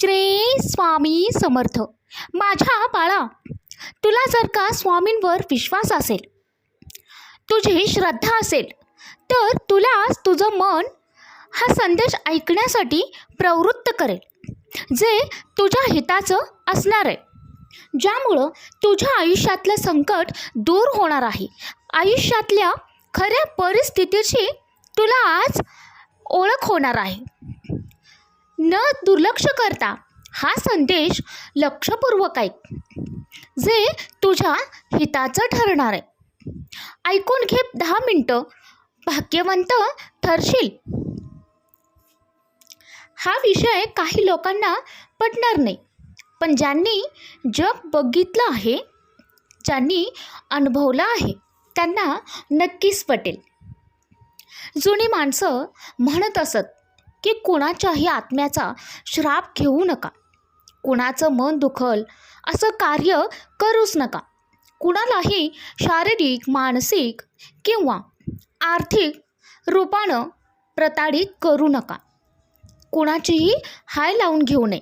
श्री स्वामी समर्थ. माझ्या बाळा तुला जर का स्वामींवर विश्वास असेल तुझी श्रद्धा असेल तर तुला तुझं मन हा संदेश ऐकण्यासाठी प्रवृत्त करेल जे तुझ्या हिताचं असणार आहे. ज्यामुळं तुझ्या आयुष्यातलं संकट दूर होणार आहे. आयुष्यातल्या खऱ्या परिस्थितीची तुला आज ओळख होणार आहे. न दुर्लक्ष करता हा संदेश लक्षपूर्वक ऐक. जे तुझ्या हिताचं ठरणार आहे. ऐकून घे दहा मिनटं. भाग्यवंत ठरशील. हा विषय काही लोकांना पटणार नाही. पण ज्यांनी जग बघितलं आहे ज्यांनी अनुभवलं आहे त्यांना नक्कीच पटेल. जुनी माणसं म्हणत असत की कुणाच्याही आत्म्याचा श्राप घेऊ नका. कुणाचं मन दुखल असं कार्य करूच नका. कुणालाही शारीरिक मानसिक किंवा आर्थिक रूपानं प्रताडित करू नका. कुणाचीही हाय लावून घेऊ नये.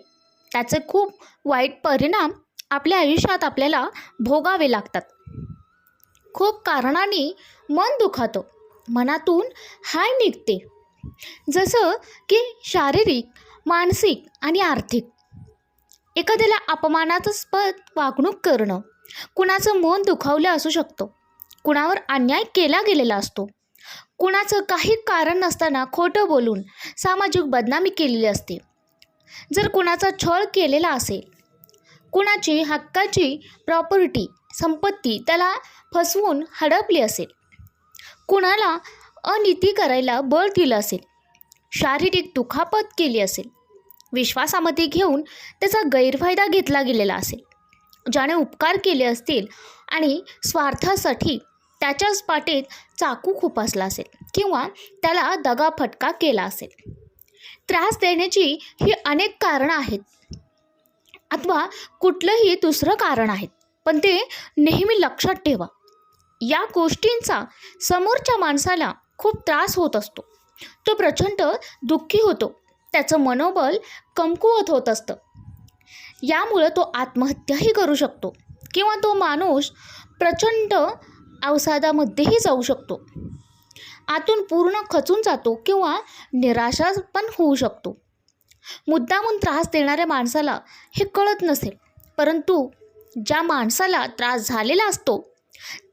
त्याचे खूप वाईट परिणाम आपल्या आयुष्यात आपल्याला भोगावे लागतात. खूप कारणाने मन दुखातं. मनातून हाय निघते. जसं की शारीरिक मानसिक आणि आर्थिक. एखाद्याला अपमानास्पद वागणूक करणं कुणाचं मन दुखावलं असू शकतं. कुणावर अन्याय केला गेलेला असतो. कुणाचं काही कारण नसताना खोटं बोलून सामाजिक बदनामी केलेली असते. जर कुणाचा छळ केलेला असेल कुणाची हक्काची प्रॉपर्टी संपत्ती त्याला फसवून हडपली असेल कुणाला अनिती करायला बळ दिलं असेल. शारीरिक दुखापत केली असेल. विश्वासामध्ये घेऊन त्याचा गैरफायदा घेतला गेलेला असेल. ज्याने उपकार केले असतील आणि स्वार्थासाठी त्याच्याच पाठीत चाकू खुपासला असेल किंवा त्याला दगा फटका केला असेल. त्रास देण्याची ही अनेक कारणं आहेत. अथवा कुठलंही दुसरं कारण आहेत. पण ते नेहमी लक्षात ठेवा. या गोष्टींचा समोरच्या माणसाला खूप त्रास होत असतो. तो प्रचंड दुःखी होतो. त्याचं मनोबल कमकुवत होत असतं. यामुळं तो आत्महत्याही करू शकतो किंवा तो माणूस प्रचंड अवसादामध्येही जाऊ शकतो. आतून पूर्ण खचून जातो किंवा निराशा पण होऊ शकतो. मुद्दामून त्रास देणाऱ्या माणसाला हे कळत नसेल परंतु ज्या माणसाला त्रास झालेला असतो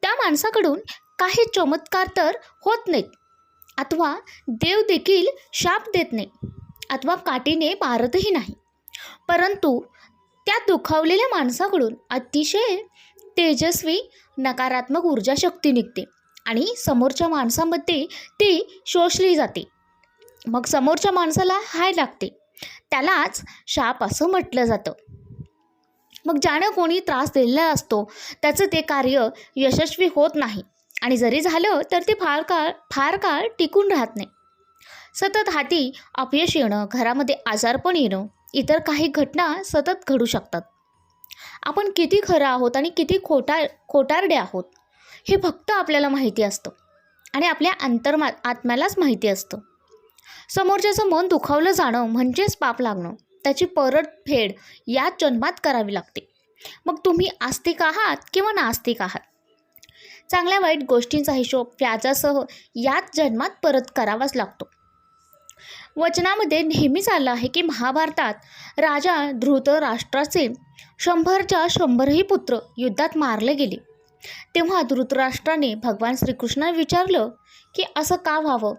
त्या माणसाकडून काही चमत्कार तर होत नाहीत. अथवा देव देखील शाप देत नाही. अथवा काठीने मारतही नाही. परंतु त्या दुखावलेल्या माणसाकडून अतिशय तेजस्वी नकारात्मक ऊर्जा शक्ती निघते आणि समोरच्या माणसामध्ये ती शोषली जाते. मग समोरच्या माणसाला हाय लागते. त्यालाच शाप असं म्हटलं जातं. मग ज्यानं कोणी त्रास दिलेला असतो त्याचं ते कार्य यशस्वी होत नाही. आणि जरी झालं तर ते फार काळ फार काळ टिकून राहत नाही. सतत हाती अपयश येणं घरामध्ये आजारपण येणं इतर काही घटना सतत घडू शकतात. आपण किती खरं आहोत आणि किती खोटा खोटारडे आहोत हे फक्त आपल्याला माहिती असतं. आणि आपल्या अंतर्मा आत्म्यालाच माहिती असतं. समोरच्याचं मन दुखावलं जाणं म्हणजेच पाप लागणं. त्याची परतफेड याच जन्मात करावी लागते. मग तुम्ही आस्तिक आहात किंवा नास्तिक आहात? चांगल्या वाईट गोष्टींचा हिशोब व्याजासह याच जन्मात परत करावाच लागतो. वचनामध्ये नेहमीच आलं आहे की महाभारतात राजा धृतराष्ट्राचे शंभरच्या शंभरही पुत्र युद्धात मारले गेले. तेव्हा धृतराष्ट्राने भगवान श्रीकृष्णाला विचारलं की असं का व्हावं?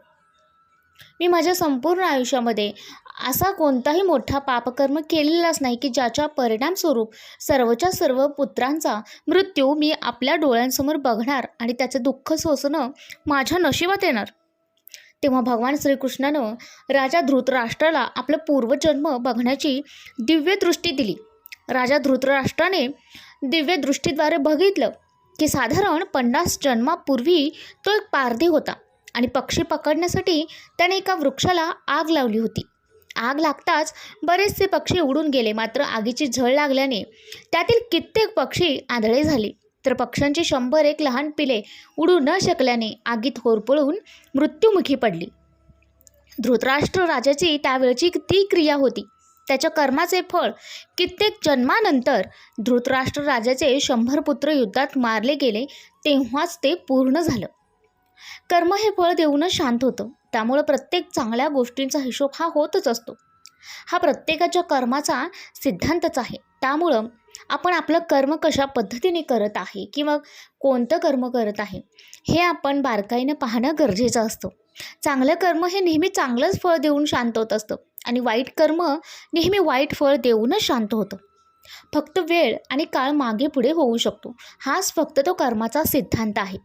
मी माझ्या संपूर्ण आयुष्यामध्ये असा कोणताही मोठा पापकर्म केलेलाच नाही की ज्याच्या परिणामस्वरूप सर्वच्या सर्व पुत्रांचा मृत्यू मी आपल्या डोळ्यांसमोर बघणार आणि त्याचं दुःख सोसणं माझ्या नशिबात येणार. तेव्हा भगवान श्रीकृष्णानं राजा धृतराष्ट्राला आपलं पूर्वजन्म बघण्याची दिव्य दृष्टी दिली. राजा धृतराष्ट्राने दिव्य दृष्टीद्वारे बघितलं की साधारण पन्नास जन्मापूर्वी तो एक पारधी होता आणि पक्षी पकडण्यासाठी त्याने एका वृक्षाला आग लावली होती. आग लागताच बरेचसे पक्षी उडून गेले मात्र आगीची झळ लागल्याने त्यातील कित्येक पक्षी आंधळे झाले. तर पक्ष्यांची शंभर एक लहान पिले उडू न शकल्याने आगीत होरपळून मृत्युमुखी पडली. धृतराष्ट्र राजाची त्यावेळची ती क्रिया होती. त्याच्या कर्माचे फळ कित्येक जन्मानंतर धृतराष्ट्र राजाचे शंभर पुत्र युद्धात मारले गेले तेव्हाच ते पूर्ण झालं. कर्म हे फळ देऊनच शांत होतं. त्यामुळं प्रत्येक चांगल्या गोष्टींचा हिशोब हा होतच असतो. हा प्रत्येकाच्या कर्माचा सिद्धांतच आहे. त्यामुळं आपण आपलं कर्म कशा पद्धतीने करत आहे किंवा कोणतं कर्म करत आहे हे आपण बारकाईनं पाहणं गरजेचं असतं. चांगलं कर्म हे नेहमी चांगलंच फळ देऊन शांत होत असतं आणि वाईट कर्म नेहमी वाईट फळ देऊनच शांत होतं. फक्त वेळ आणि काळ मागे पुढे होऊ शकतो. हाच फक्त तो कर्माचा सिद्धांत आहे.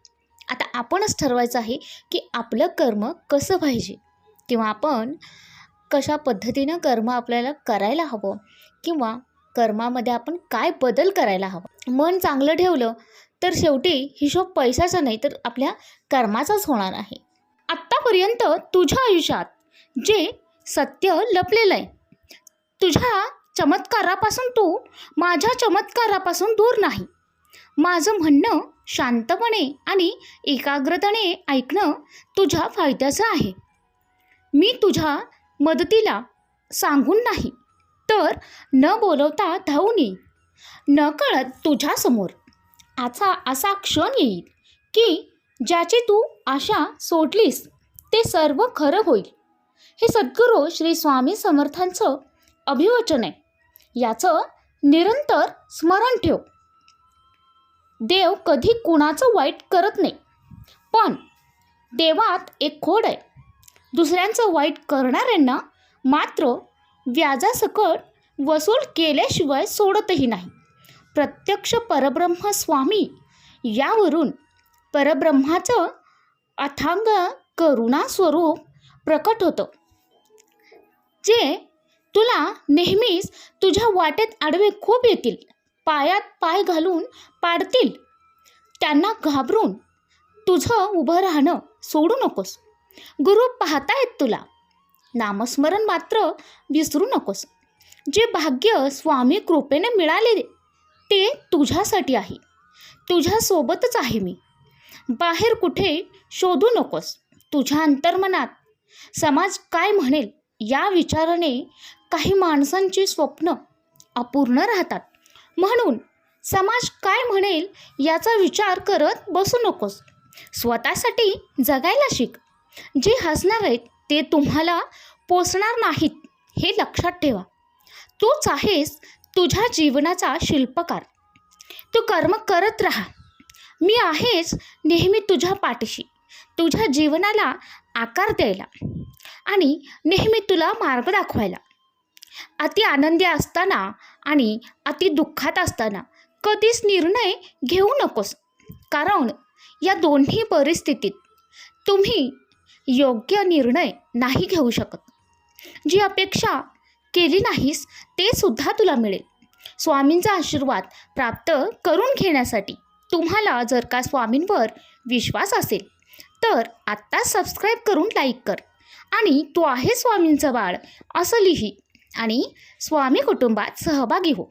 आता आपणच ठरवायचं आहे की आपलं कर्म कसं पाहिजे? किंवा आपण कशा पद्धतीनं कर्म आपल्याला करायला हवं? किंवा कर्मामध्ये आपण काय बदल करायला हवं? मन चांगलं ठेवलं तर शेवटी हिशोब पैशाचा नाही तर आपल्या कर्माचाच होणार आहे. आत्तापर्यंत तुझ्या आयुष्यात जे सत्य लपलेलं आहे तुझ्या चमत्कारापासून तू माझ्या चमत्कारापासून दूर नाही. माझं म्हणणं शांतपणे आणि एकाग्रतेने ऐकणं तुझ्या फायद्याचं आहे. मी तुझ्या मदतीला सांगून नाही तर न बोलवता धावून येईल न कळत तुझ्यासमोर आचा असा क्षण येईल की ज्याची तू आशा सोडलीस ते सर्व खरं होईल. हे सद्गुरू श्री स्वामी समर्थांचं अभिवचन आहे. याचं निरंतर स्मरण ठेव. देव कधी कुणाचं वाईट करत नाही. पण देवात एक खोड आहे. दुसऱ्यांचं वाईट करणाऱ्यांना मात्र व्याजासकट वसूल केल्याशिवाय सोडतही नाही. प्रत्यक्ष परब्रह्म स्वामी यावरून परब्रह्माचं अथांग करुणा स्वरूप प्रकट होतं. जे तुला नेहमीच तुझ्या वाटेत आडवे खूप येतील. पायात पाय घालून पाडतील. त्यांना घाबरून तुझं उभं राहणं सोडू नकोस. गुरु पाहतायत तुला. नामस्मरण मात्र विसरू नकोस. जे भाग्य स्वामी कृपेने मिळाले ते तुझ्यासाठी आहे. तुझ्यासोबतच आहे मी. बाहेर कुठे शोधू नकोस. तुझ्या अंतर्मनात समाज काय म्हणेल या विचाराने काही माणसांची स्वप्न अपूर्ण राहतात. म्हणून समाज काय म्हणेल याचा विचार करत बसू नकोस. स्वतःसाठी जगायला शिक. जे हसणार आहेत ते तुम्हाला पोचणार नाहीत हे लक्षात ठेवा. तूच आहेस तुझ्या जीवनाचा शिल्पकार. तू कर्म करत राहा. मी आहेच नेहमी तुझ्या पाठीशी. तुझ्या जीवनाला आकार द्यायला आणि नेहमी तुला मार्ग दाखवायला. अति आनंदी असताना आणि अति दुःखात असताना कधीच निर्णय घेऊ नकोस. कारण या दोन्ही परिस्थितीत तुम्ही योग्य निर्णय नाही घेऊ शकत. जी अपेक्षा केली नाहीस ते सुद्धा तुला मिळेल. स्वामींचा आशीर्वाद प्राप्त करून घेण्यासाठी तुम्हाला जर का स्वामींवर विश्वास असेल तर आत्ता सबस्क्राईब करून लाईक कर. आणि तू आहे स्वामींचं बाळ असं लिही. आणि स्वामी कुटुंबात सहभागी हो